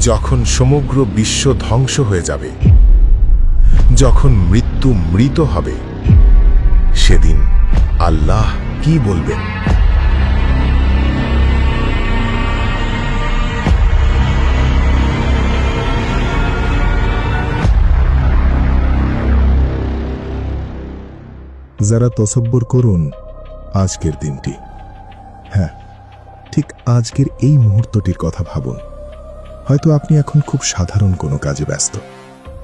যখন সমগ্র বিশ্ব ধ্বংস হয়ে যাবে, যখন মৃত্যু মৃত হবে, সেদিন আল্লাহ কি বলবেন? যারা তসব্বর করুন, আজকের দিনটি। হ্যাঁ ঠিক আজকের এই মুহূর্তটির কথা ভাবুন। হয়তো আপনি এখন খুব সাধারণ কোনো কাজে ব্যস্ত।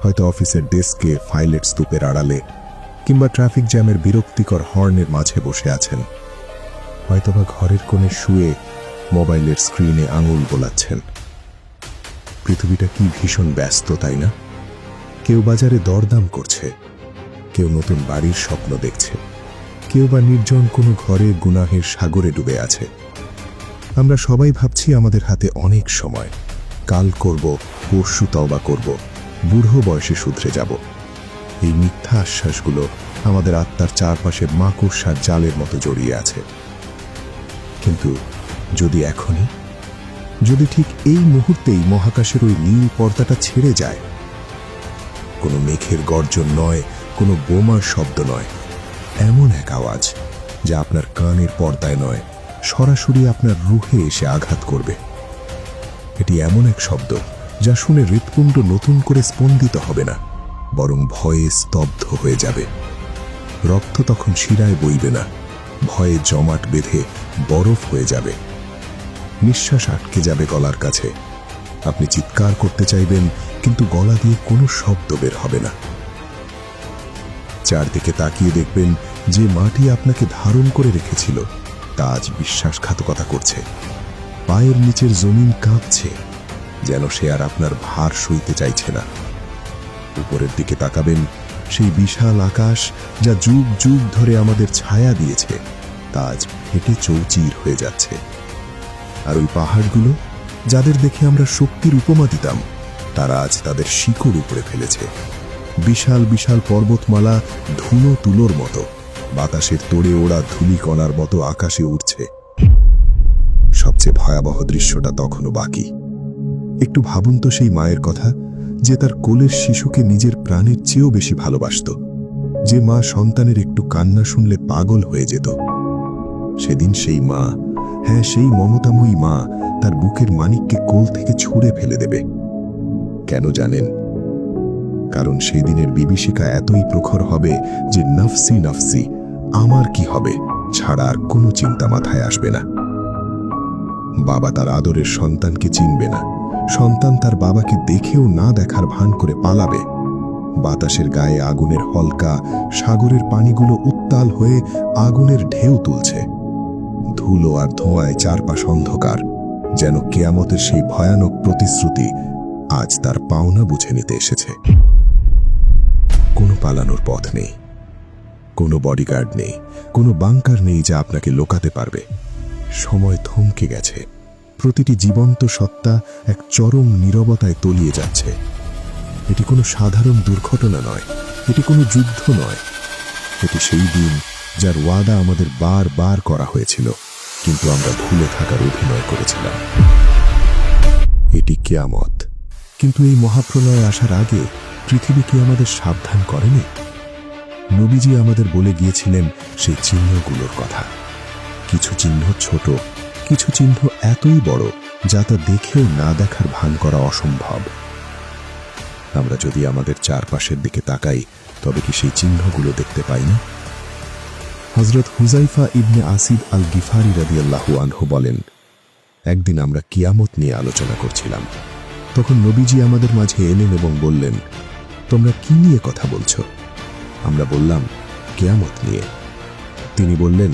হয়তো অফিসের ডেস্কে ফাইলের স্তূপের আড়ালে কিংবা ট্রাফিক জ্যামের বিরক্তিকর হর্নের মাঝে বসে আছেন। হয়তোবা ঘরের কোণে শুয়ে মোবাইলের স্ক্রিনে আঙুল বোলাচ্ছেন। পৃথিবীটা কি ভীষণ ব্যস্ত, তাই না? কেউ বাজারে দরদাম করছে, কেউ নতুন বাড়ির স্বপ্ন দেখছে, কেউ বা নির্জন কোনো ঘরে গুনাহের সাগরে ডুবে আছে। আমরা সবাই ভাবছি আমাদের হাতে অনেক সময়। কাল করব, পরশু তওবা করব, বুড়ো বয়সে শুধরে যাব। এই মিথ্যা আশ্বাসগুলো আমাদের আত্মার চারপাশে মাকড়সার জালের মতো জড়িয়ে আছে। কিন্তু যদি এখনই, যদি ঠিক এই মুহূর্তেই মহাকাশের ওই নীল পর্দাটা ছেড়ে যায়, কোনো মেঘের গর্জন নয়, কোনো বোমার শব্দ নয়, এমন এক আওয়াজ যা আপনার কানের পর্দায় নয়, সরাসরি আপনার রুহে এসে আঘাত করবে। এটি এমন এক শব্দ যা শুনে হৃৎকুণ্ড নতুন করে স্পন্দিত হবে না, বরং ভয়ে স্তব্ধ হয়ে যাবে। রক্ত তখন শিরায় বইবে না, ভয়ে জমাট বেঁধে বরফ হয়ে যাবে। নিঃশ্বাস আটকে যাবে গলার কাছে। আপনি চিৎকার করতে চাইবেন, কিন্তু গলা দিয়ে কোনো শব্দ বের হবে না। চারদিকে তাকিয়ে দেখবেন যে মাটি আপনাকে ধারণ করে রেখেছিল, তা আজ বিশ্বাসঘাতকতা করছে। পায়ের নিচের জমিন কাঁপছে, যেন সে আর আপনার ভার সইতে চাইছে না। উপরের দিকে তাকাবেন সেই বিশাল আকাশ যা যুগ যুগ ধরে আমাদের ছায়া দিয়েছে, তা আজ ফেটে চৌচির হয়ে যাচ্ছে। আর ওই পাহাড়গুলো, যাদের দেখে আমরা শক্তির উপমা দিতাম, তারা আজ তাদের শিকড় উপড়ে ফেলেছে। বিশাল বিশাল পর্বতমালা ধুলো তুলোর মতো, বাতাসের তোড়ে ওড়া ধূলিকণার মতো আকাশে উঠছে সবচেয়ে ভয়াবহ দৃশ্যটা তখনও বাকি। একটু ভাবুন তো সেই মায়ের কথা, যে তার কোলের শিশুকে নিজের প্রাণের চেয়েও বেশি ভালোবাসত, যে মা সন্তানের একটু কান্না শুনলে পাগল হয়ে যেত। সেদিন সেই মা হ্যাঁ সেই মমতাময়ী মা তার বুকের মানিককে কোল থেকে ছুঁড়ে ফেলে দেবে। কেন জানেন? কারণ সেই দিনের বিভীষিকা এতই প্রখর হবে যে নফসি নফসি, আমার কি হবে, ছাড়া আর কোনো চিন্তা মাথায় আসবে না। বাবা তার আদরের সন্তানকে চিনবে না। সন্তান তার বাবাকে দেখেও না দেখার ভান করে পালাবে। বাতাসের গায়ে আগুনের হলকা, সাগরের পানিগুলো উত্তাল হয়ে আগুনের ঢেউ তুলছে। ধুলো আর ধোঁয়ায় চারপাশ অন্ধকার, যেন কেয়ামতের সেই ভয়ানক প্রতিশ্রুতি আজ তার পাওনা বুঝে নিতে এসেছে। কোনো পালানোর পথ নেই, কোনো বডিগার্ড নেই, কোনো বাংকার নেই যা আপনাকে লোকাতে পারবে। সময় থমকে গেছে। প্রতিটি জীবন্ত সত্তা এক চরম নীরবতায় তলিয়ে যাচ্ছে। এটি কোনো সাধারণ দুর্ঘটনা নয়, এটি কোনো যুদ্ধ নয়। এটি সেই দিন যার ওয়াদা আমাদের বার বার করা হয়েছিল, কিন্তু আমরা ভুলে থাকার অভিনয় করেছিলাম। এটি কেয়ামত। কিন্তু এই মহাপ্রলয় আসার আগে পৃথিবী কি আমাদের সাবধান করেনি? নবীজি আমাদের বলে গিয়েছিলেন সেই চিহ্নগুলোর কথা। কিছু চিহ্ন ছোট, কিছু চিহ্ন এতই বড় যা তা দেখেও না দেখার ভান করা অসম্ভব। আমরা যদি আমাদের চারপাশের দিকে তাকাই, তবে কি সেই চিহ্নগুলো দেখতে পাই না? হজরত হুজাইফা ইবনে আসিদ আল গিফারি রাদিয়াল্লাহু আনহু বলেন, একদিন আমরা কিয়ামত নিয়ে আলোচনা করছিলাম। তখন নবীজি আমাদের মাঝে এলেন এবং বললেন, তোমরা কি নিয়ে কথা বলছো? আমরা বললাম, কেয়ামত নিয়ে। তিনি বললেন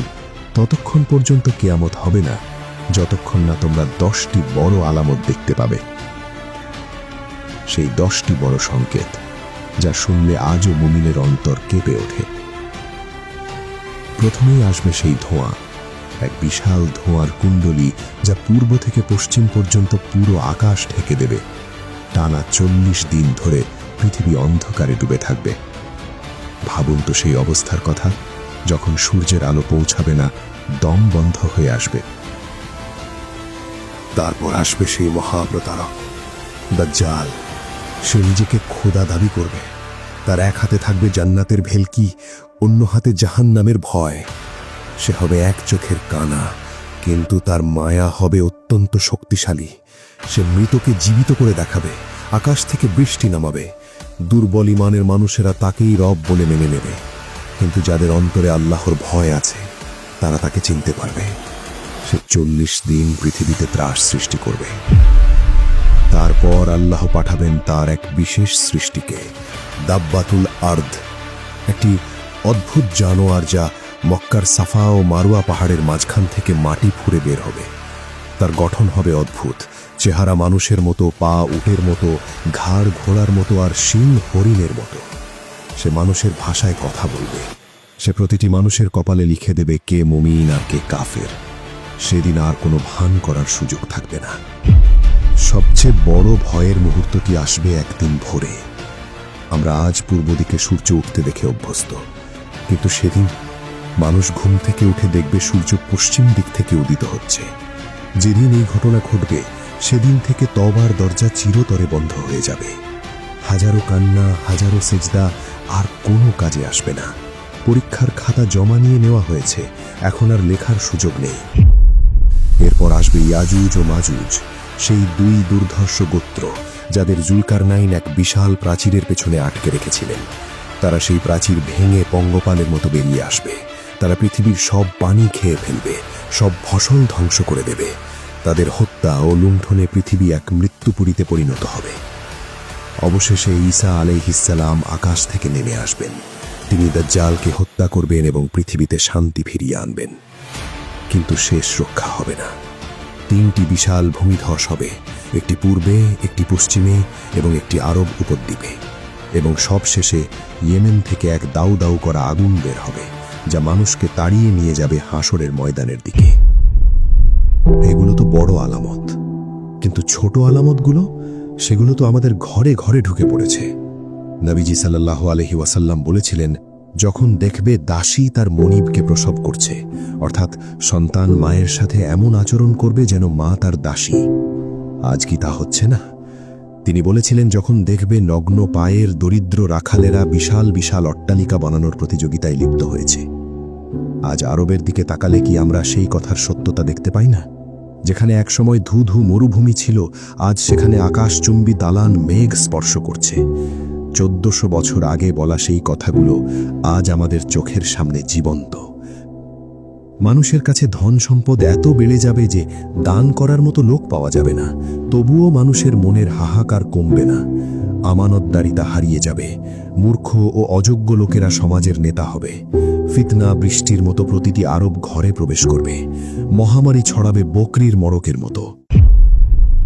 ততক্ষণ পর্যন্ত কেয়ামত হবে না, যতক্ষণ না তোমরা দশটি বড় আলামত দেখতে পাবে। সেই দশটি বড় সংকেত, যা শুনলে আজও মুমিনের অন্তর কেঁপে ওঠে। প্রথমেই আসবে সেই ধোঁয়া, এক বিশাল ধোঁয়ার কুণ্ডলী যা পূর্ব থেকে পশ্চিম পর্যন্ত পুরো আকাশ ঢেকে দেবে। টানা চল্লিশ দিন ধরে পৃথিবী অন্ধকারে ডুবে থাকবে। ভাবুন তো সেই অবস্থার কথা। যখন সূর্যের আলো পৌঁছাবে না, দম বন্ধ হয়ে আসবে। তারপর আসবে সেই মহাপ্রতারক দাজ্জাল, সে নিজেকে খোদা দাবি করবে। তার এক হাতে থাকবে জান্নাতের ভেলকি, অন্য হাতে জাহান্নামের ভয়। সে হবে এক চোখের কানা, কিন্তু তার মায়া হবে অত্যন্ত শক্তিশালী। সে মৃতকে জীবিত করে দেখাবে, আকাশ থেকে বৃষ্টি নামাবে। দুর্বল ইমানের মানুষেরা তাকেই রব বলে মেনে নেবে। কিন্তু যাদের অন্তরে আল্লাহর ভয় আছে, তারা তাকে চিনতে পারবে। সে চল্লিশ দিন পৃথিবীতে ত্রাস সৃষ্টি করবে। তারপর আল্লাহ পাঠাবেন তার এক বিশেষ সৃষ্টিকে, দাব্বাতুল আর্দ, একটি অদ্ভুত জানোয়ার যা মক্কার সাফা ও মারুয়া পাহাড়ের মাঝখান থেকে মাটি ফুঁড়ে বের হবে। তার গঠন হবে অদ্ভুত, চেহারা মানুষের মতো, পা উটের মতো, ঘাড় ঘোড়ার মতো আর শিং হরিণের মতো। সে মানুষের ভাষায় কথা বলবে। সে প্রতিটি মানুষের কপালে লিখে দেবে কে মমিন আর কে কাফের। সেদিন আর কোনো ভান করার সুযোগ থাকবে না। সবচেয়ে বড় ভয়ের মুহূর্তটি আসবে একদিন ভোরে। আমরা আজ পূর্ব দিকে সূর্য উঠতে দেখে অভ্যস্ত। কিন্তু সেদিন মানুষ ঘুম থেকে উঠে দেখবে সূর্য পশ্চিম দিক থেকে উদিত হচ্ছে। যেদিন এই ঘটনা ঘটবে, সেদিন থেকে তবার দরজা চিরতরে বন্ধ হয়ে যাবে। হাজারো কান্না, হাজারো সেজদা আর কোনো কাজে আসবে না। পরীক্ষার খাতা জমা নিয়ে নেওয়া হয়েছে। এখন আর লেখার সুযোগ নেই। এরপর আসবে ইয়াজুজ ও মাজুজ, সেই দুই দুর্ধর্ষ গোত্র, যাদের জুলকার নাইন এক বিশাল প্রাচীরের পেছনে আটকে রেখেছিলেন। তারা সেই প্রাচীর ভেঙে পঙ্গপালের মতো বেরিয়ে আসবে। তারা পৃথিবীর সব পানি খেয়ে ফেলবে, সব ফসল ধ্বংস করে দেবে। তাদের হত্যা ও লুণ্ঠনে পৃথিবী এক মৃত্যুপুরীতে পরিণত হবে। অবশেষে ঈসা আলাইহিসালাম আকাশ থেকে নেমে আসবেন। তিনি দাজ্জালকে হত্যা করবেন এবং পৃথিবীতে শান্তি ফিরিয়ে আনবেন। কিন্তু শেষ রক্ষা হবে না। তিনটি বিশাল ভূমিধস হবে, একটি পূর্বে, একটি পশ্চিমে এবং একটি আরব উপদ্বীপে। এবং সবশেষে ইয়েমেন থেকে এক দাউ দাউ করা আগুন বের হবে, যা মানুষকে তাড়িয়ে নিয়ে যাবে হাসরের ময়দানের দিকে। এগুলো তো বড় আলামত। কিন্তু ছোট আলামতগুলো সেগুলো তো আমাদের ঘরে ঘরে ঢুকে পড়েছে। নবীজি সাল্লাহ আলহি ওয়াসাল্লাম বলেছিলেন, যখন দেখবে দাসী তার মনিবকে প্রসব করছে, অর্থাৎ সন্তান মায়ের সাথে এমন আচরণ করবে যেন মা তার দাসী। আজ কি তা হচ্ছে না? তিনি বলেছিলেন, যখন দেখবে নগ্ন পায়ের দরিদ্র রাখালেরা বিশাল বিশাল অট্টালিকা বানানোর প্রতিযোগিতায় লিপ্ত হয়েছে। আজ আরবের দিকে তাকালে কি আমরা সেই কথার সত্যতা দেখতে পাই না? যেখানে একসময় ধু ধু মরুভূমি ছিল, আজ সেখানে আকাশচুম্বী দালান মেঘ স্পর্শ করছে। চোদ্দশো বছর আগে বলা সেই কথাগুলো আজ আমাদের চোখের সামনে জীবন্ত। মানুষের কাছে ধন সম্পদ এত বেড়ে যাবে যে দান করার মতো লোক পাওয়া যাবে না, তবুও মানুষের মনের হাহাকার কমবে না। আমানতদারিতা হারিয়ে যাবে। মূর্খ ও অযোগ্য লোকেরা সমাজের নেতা হবে। ফিতনা বৃষ্টির মতো প্রতিটি আরব ঘরে প্রবেশ করবে। মহামারী ছড়াবে বকরির মড়কের মতো।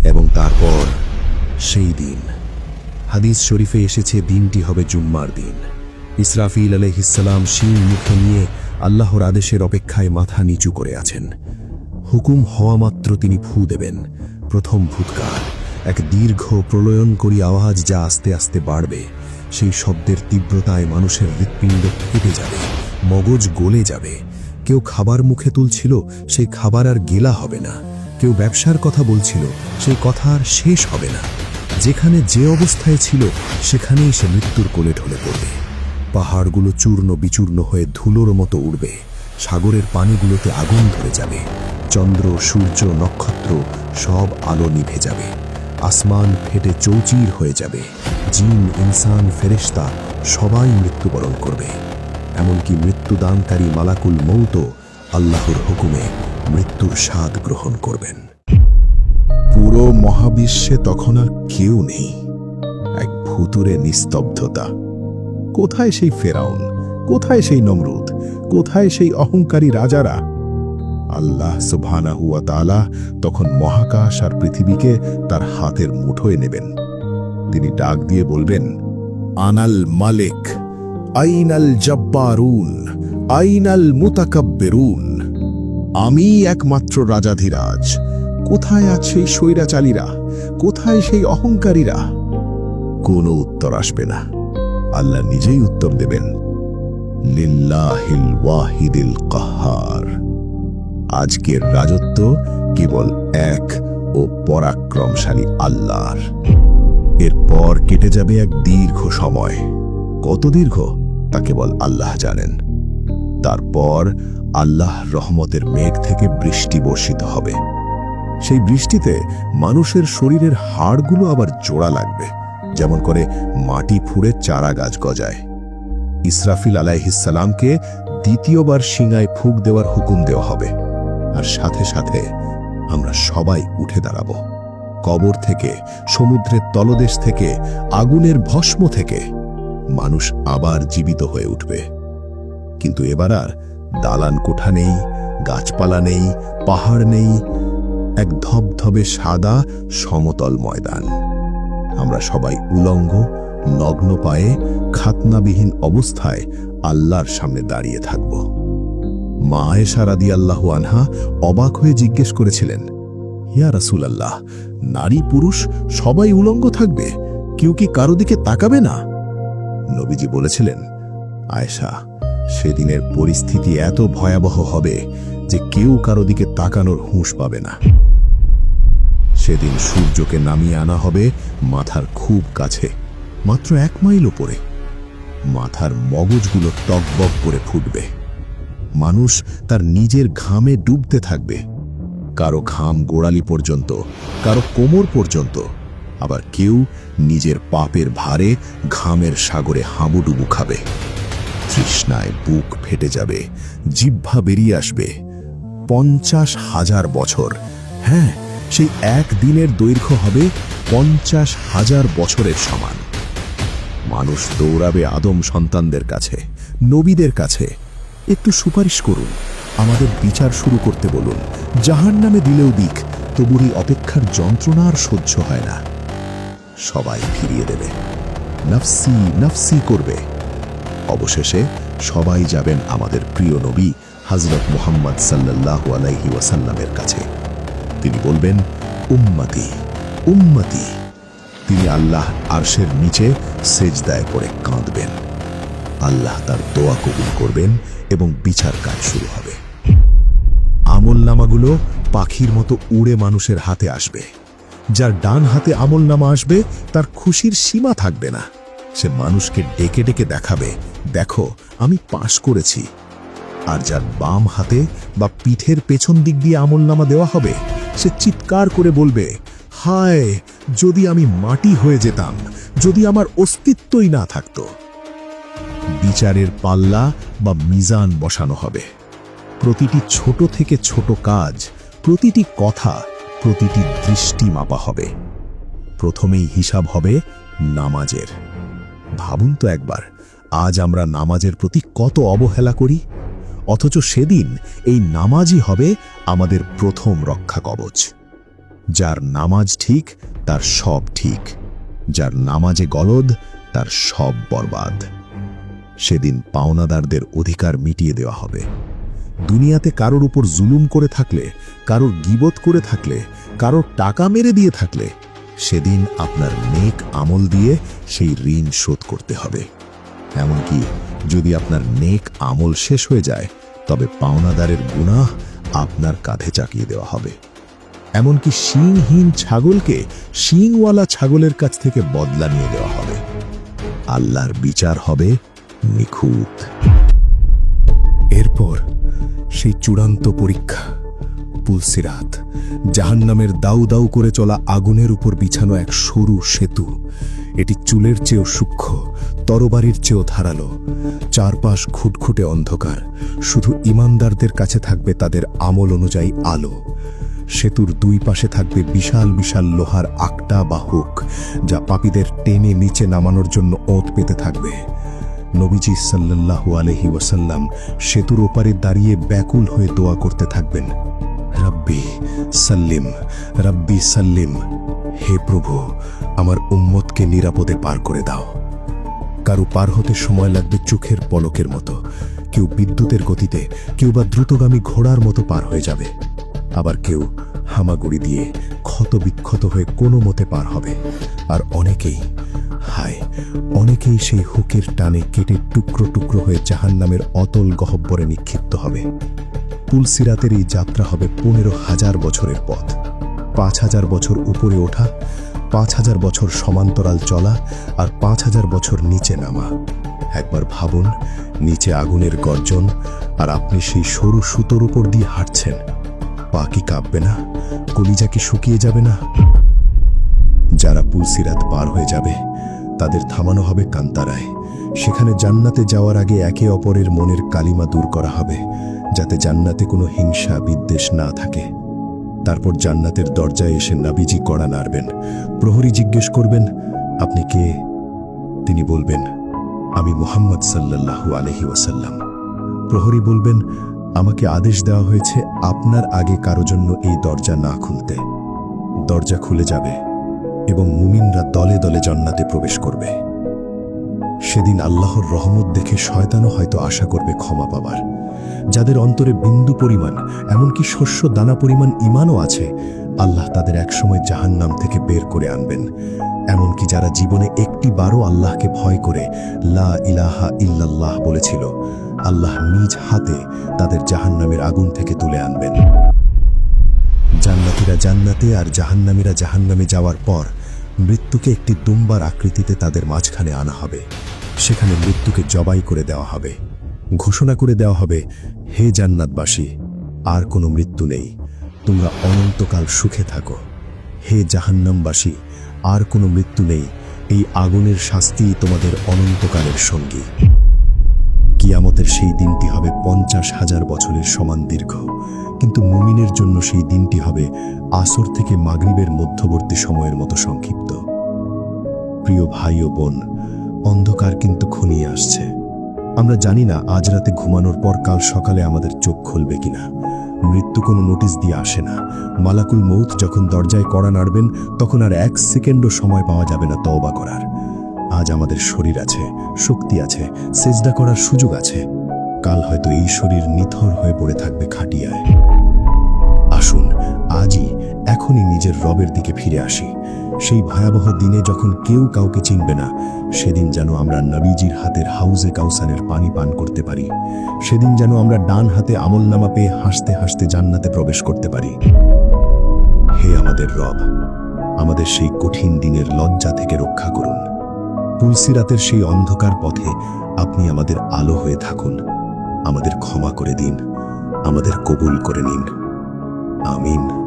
এবং তারপর সেই দিন। হাদিস শরীফে এসেছে, দিনটি হবে জুম্মার দিন। ইসরাফিল আলহিসাল্লাম শিং মুখে নিয়ে আল্লাহর আদেশের অপেক্ষায় মাথা নিচু করে আছেন। হুকুম হওয়া মাত্র তিনি ফু দেবেন। প্রথম ভূতকাল এক দীর্ঘ প্রলয়নকরী আওয়াজ যা আস্তে আস্তে বাড়বে। সেই শব্দের তীব্রতায় মানুষের হৃৎপিণ্ড ফেটে যাবে, মগজ গলে যাবে। কেউ খাবার মুখে তুলছিল, সেই খাবার আর গেলা হবে না। কেউ ব্যবসার কথা বলছিল, সেই কথা আর শেষ হবে না। যেখানে যে অবস্থায় ছিল, সেখানেই সে মৃত্যুর কোলে ঢলে পড়বে। পাহাড়গুলো চূর্ণ বিচূর্ণ হয়ে ধুলোর মতো উড়বে। সাগরের পানিগুলোতে আগুন ধরে যাবে। চন্দ্র, সূর্য, নক্ষত্র সব আলো নিভে যাবে। আসমান ফেটে চৌচির হয়ে যাবে। জিন, ইনসান, ফেরেশতা সবাই মৃত্যুবরণ করবে। এমনকি মৃত্যুদানকারী মালাকুল মৌত আল্লাহর হুকুমে মৃত্যুর স্বাদ গ্রহণ করবেন। পুরো মহাবিশ্বে তখন আর কেউ নেই। এক ভুতুরে নিস্তব্ধতা। কোথায় সেই ফেরাউন? কোথায় সেই নমরুদ? কোথায় সেই অহংকারী রাজারা? আল্লাহ সুবহানাহু ওয়া তাআলা তখন মহাকাশ আর পৃথিবীকে তার হাতের মুঠোয় নেবেন। তিনি ডাক দিয়ে বলবেন, আনাল মালিক, আইনাল জব্বারুন, আইনাল মুতাকাব্বিরুন। আমি একমাত্র রাজাধিরাজ। কোথায় আছে সেই স্বৈরাচালীরা কোথায় সেই অহংকারীরা? কোনো উত্তর আসবে না। আল্লাহ নিজেই উত্তর দেবেন, লিল্লাহিল ওয়াহিদিল কাহার। আজকের রাজত্ব কেবল এক ও পরাক্রমশালী আল্লাহর। এরপর কেটে যাবে এক দীর্ঘ সময়। কত দীর্ঘ? তা কেবল আল্লাহ জানেন। তারপর আল্লাহ রহমতের মেঘ থেকে বৃষ্টি বর্ষিত হবে। সেই বৃষ্টিতে মানুষের শরীরের হাড়গুলো আবার জোড়া লাগবে। যেমন করে মাটি ফুঁড়ে চারা গাছ গজায়। ইসরাফিল আলাইহিসালামকে দ্বিতীয়বার সিঙায় ফুক দেওয়ার হুকুম দেওয়া হবে। আর সাথে সাথে আমরা সবাই উঠে দাঁড়াব। কবর থেকে, সমুদ্রের তলদেশ থেকে, আগুনের ভস্ম থেকে মানুষ আবার জীবিত হয়ে উঠবে। কিন্তু এবার আর দালান কোঠা নেই, গাছপালা নেই, পাহাড় নেই, এক ধবধবে সাদা সমতল ময়দান। আমরা সবাই উলঙ্গ, নগ্ন পায়ে খাতনাবিহীন অবস্থায় আল্লাহর সামনে দাঁড়িয়ে থাকব। মা আয়েশা রাদি আল্লাহ আনহা অবাক হয়ে জিজ্ঞেস করেছিলেন, ইয়া রাসুল আল্লাহ নারী পুরুষ সবাই উলঙ্গ থাকবে? কেউ কি কারও দিকে তাকাবে না? নবীজি বলেছিলেন, আয়েশা, সেদিনের পরিস্থিতি এত ভয়াবহ হবে যে কেউ কারও দিকে তাকানোর হুঁশ পাবে না। সেদিন সূর্যকে নামিয়ে আনা হবে মাথার খুব কাছে, মাত্র এক মাইল ওপরে মাথার মগজগুলো টকবক করে ফুটবে। মানুষ তার নিজের ঘামে ডুবতে থাকবে। কারও ঘাম গোড়ালি পর্যন্ত, কারও কোমর পর্যন্ত। আবার কেউ নিজের পাপের ভারে ঘামের সাগরে হাবুডুবু খাবে। তৃষ্ণায় বুক ফেটে যাবে, জিহ্বা বেরিয়ে আসবে। পঞ্চাশ হাজার বছর হ্যাঁ সেই এক দিনের দৈর্ঘ্য হবে পঞ্চাশ হাজার বছরের সমান। মানুষ দৌড়াবে আদম সন্তানদের কাছে, নবীদের কাছে একটু সুপারিশ করুন। আমাদের বিচার শুরু করতে বলুন। জাহান নামে দিলেও দিক, তবুরি অপেক্ষার যন্ত্রণা আর সহ্য হয় না। সবাই ফিরিয়ে দেবে। নফসি নফসি করবে। অবশেষে সবাই যাবেন আমাদের প্রিয় নবী হজরত মোহাম্মদ সাল্লাল্লাহু আলাইহি ওয়াসাল্লামের কাছে। তিনি বলবেন, উম্মতি উম্মতি। তিনি আল্লাহ আরশের নিচে সেজদায় পড়ে কাঁদবেন। আল্লাহ তার দোয়া কবুল করবেন এবং বিচার কাজ শুরু হবে। আমল নামাগুলো পাখির মতো উড়ে মানুষের হাতে আসবে। যার ডান হাতে আমল নামা আসবে, তার খুশির সীমা থাকবে না। সে মানুষকে ডেকে ডেকে দেখাবে, দেখো, আমি পাশ করেছি। আর যার বাম হাতে বা পিঠের পেছন দিক দিয়ে আমল নামা দেওয়া হবে, সে চিৎকার করে বলবে, হায়, যদি আমি মাটি হয়ে যেতাম, যদি আমার অস্তিত্বই না থাকতো। বিচারের পাল্লা বা মিজান বসানো হবে। প্রতিটি ছোট থেকে ছোট কাজ, প্রতিটি কথা, প্রতিটি দৃষ্টি মাপা হবে। প্রথমেই হিসাব হবে নামাজের। ভাবুন তো একবার, আজ আমরা নামাজের প্রতি কত অবহেলা করি? অথচ সেদিন এই নামাজই হবে আমাদের প্রথম রক্ষা কবচ। যার নামাজ ঠিক, তার সব ঠিক। যার নামাজে গলদ, তার সব বরবাদ। সেদিন পাওনাদারদের অধিকার মিটিয়ে দেওয়া হবে। দুনিয়াতে কারোর উপর জুলুম করে থাকলে, কারোর গিবত করে থাকলে, কারোর টাকা মেরে দিয়ে থাকলে, সেদিন আপনার নেক আমল দিয়ে সেই ঋণ শোধ করতে হবে। এমনকি যদি আপনার নেক আমল শেষ হয়ে যায়, তবে পাওনাদারের গুনাহ আপনার কাঁধে চাকিয়ে দেওয়া হবে। এমনকি শিংহীন ছাগলকে শিংওয়ালা ছাগলের কাছ থেকে বদলা নিয়ে দেওয়া হবে। আল্লাহর বিচার হবে নিখুঁত। এরপর সেই চূড়ান্ত পরীক্ষা পুলসিরাত জাহান্নামের দাউ দাউ করে চলা আগুনের উপর বিছানো এক সরু সেতু। এটি চুলের চেয়েও সূক্ষ্ম, তরবারির চেয়েও ধারালো। চারপাশ খুটখুটে অন্ধকার, শুধু ইমানদারদের কাছে থাকবে তাদের আমল অনুযায়ী আলো। সেতুর দুই পাশে থাকবে বিশাল বিশাল লোহার আকটা বা হুক, যা পাপীদের টেনে নিচে নামানোর জন্য ওঁত পেতে থাকবে। নবীজি সাল্লাল্লাহু আলহি ওয়াসাল্লাম সেতুর ওপারে দাঁড়িয়ে ব্যাকুল হয়ে দোয়া করতে থাকবেন। রাব্বি সাল্লিম রাব্বি সাল্লিম, হে প্রভু, আমার উম্মতকে নিরাপদে পার করে দাও। কারও পার হতে সময় লাগবে চোখের পলকের মতো। কেউ বিদ্যুতের গতিতে, কেউ বা দ্রুতগামী ঘোড়ার মতো পার হয়ে যাবে। আবার কেউ হামাগুড়ি দিয়ে ক্ষত বিক্ষত হয়ে কোনো মতে পার হবে। আর অনেকেই হায়, অনেকেই সেই হুকের টানে কেটে টুকরো টুকরো হয়ে জাহান্নামের অতল গহব্বরে নিক্ষিপ্ত হবে। পুলসিরাতের এই যাত্রা হবে পনেরো হাজার বছরের পথ। পাঁচ হাজার বছর উপরে ওঠা, পাঁচ হাজার বছর সমান্তরাল চলা আর পাঁচ হাজার বছর নিচে নামা। একবার ভাবুন, নিচে আগুনের গর্জন আর আপনি সেই সরু সুতোর উপর দিয়ে হাঁটছেন। পা কি কাঁপবে না? কলিজা কি শুকিয়ে যাবে না? যারা পুলসিরাত পার হয়ে যাবে তাদের থামানো হবে কান্তারায়। সেখানে জান্নাতে যাওয়ার আগে একে অপরের মনের কালিমা দূর করা হবে, যাতে জান্নাতে কোনো হিংসা বিদ্বেষ না থাকে। তারপর জান্নাতের দরজায় এসে নাবিজি কড়া নাড়বেন। প্রহরী জিজ্ঞেস করবেন, আপনি কে? তিনি বলবেন, আমি মুহাম্মদ সাল্লাল্লাহু আলহি ওয়াসাল্লাম। প্রহরী বলবেন, আমাকে আদেশ দেওয়া হয়েছে আপনার আগে কারও জন্য এই দরজা না খুলতে। দরজা খুলে যাবে। এবং মুমিনরা দলে দলে জান্নাতে প্রবেশ করবে। সেদিন আল্লাহর রহমত দেখে শয়তানও হয়তো আশা করবে ক্ষমা পাবার। যাদের অন্তরে বিন্দু পরিমাণ, এমনকি শস্য দানা পরিমাণ ইমানও আছে, আল্লাহ তাদের একসময় জাহান্নাম থেকে বের করে আনবেন। এমনকি যারা জীবনে একটি বারও আল্লাহকে ভয় করে, লা ইলাহা ইল্লাল্লাহ বলেছিল, আল্লাহ নিজ হাতে তাদের জাহান্নামের আগুন থেকে তুলে আনবেন। জান্নাতীরা জান্নাতে আর জাহান্নামীরা জাহান্নামে যাওয়ার পর মৃত্যুকে একটি দুম্বার আকৃতিতে তাদের মাঝখানে আনা হবে। সেখানে মৃত্যুকে জবাই করে দেওয়া হবে। ঘোষণা করে দেওয়া হবে, হে জান্নাতবাসী, আর কোনো মৃত্যু নেই। তোমরা অনন্তকাল সুখে থাকো। হে জাহান্নামবাসী, আর কোনো মৃত্যু নেই। এই আগুনের শাস্তি তোমাদের অনন্তকালের সঙ্গী। কিয়ামতের সেই দিনটি হবে পঞ্চাশ হাজার বছরের সমান দীর্ঘ। কিন্তু মুমিনের জন্য সেই দিনটি হবে আসর থেকে মাগরিবের মধ্যবর্তী সময়ের মতো সংক্ষিপ্ত। প্রিয় ভাই ও বোন, অন্ধকার কিন্তু ঘনিয়ে আসছে। আমরা জানি না আজ রাতে ঘুমানোর পর কাল সকালে আমাদের চোখ খুলবে কিনা। মৃত্যু কোনো নোটিশ দিয়ে আসে না। মালাকুল মৌত যখন দরজায় কড়া নাড়বেন, তখন আর এক সেকেন্ডও সময় পাওয়া যাবে না তওবা করার। আজ আমাদের শরীর আছে, শক্তি আছে, সেজদা করার সুযোগ আছে। কাল হয়তো এই শরীর নিথর হয়ে পড়ে থাকবে খাটিয়ায়। আসুন, আজই এখনই নিজের রবের দিকে ফিরে আসি। সেই ভয়াবহ দিনে যখন কেউ কাউকে চিনবে না, সেদিন যেন আমরা নবীজির হাতের হাউজে কাউসানের পানি পান করতে পারি। সেদিন যেন আমরা ডান হাতে আমলনামা পেয়ে হাসতে হাসতে জান্নাতে প্রবেশ করতে পারি। হে আমাদের রব, আমাদের সেই কঠিন দিনের লজ্জা থেকে রক্ষা করুন। তুলসিরাতের সেই অন্ধকার পথে আপনি আমাদের আলো হয়ে থাকুন। আমাদের ক্ষমা করে দিন। আমাদের কবুল করে নিন। আমিন।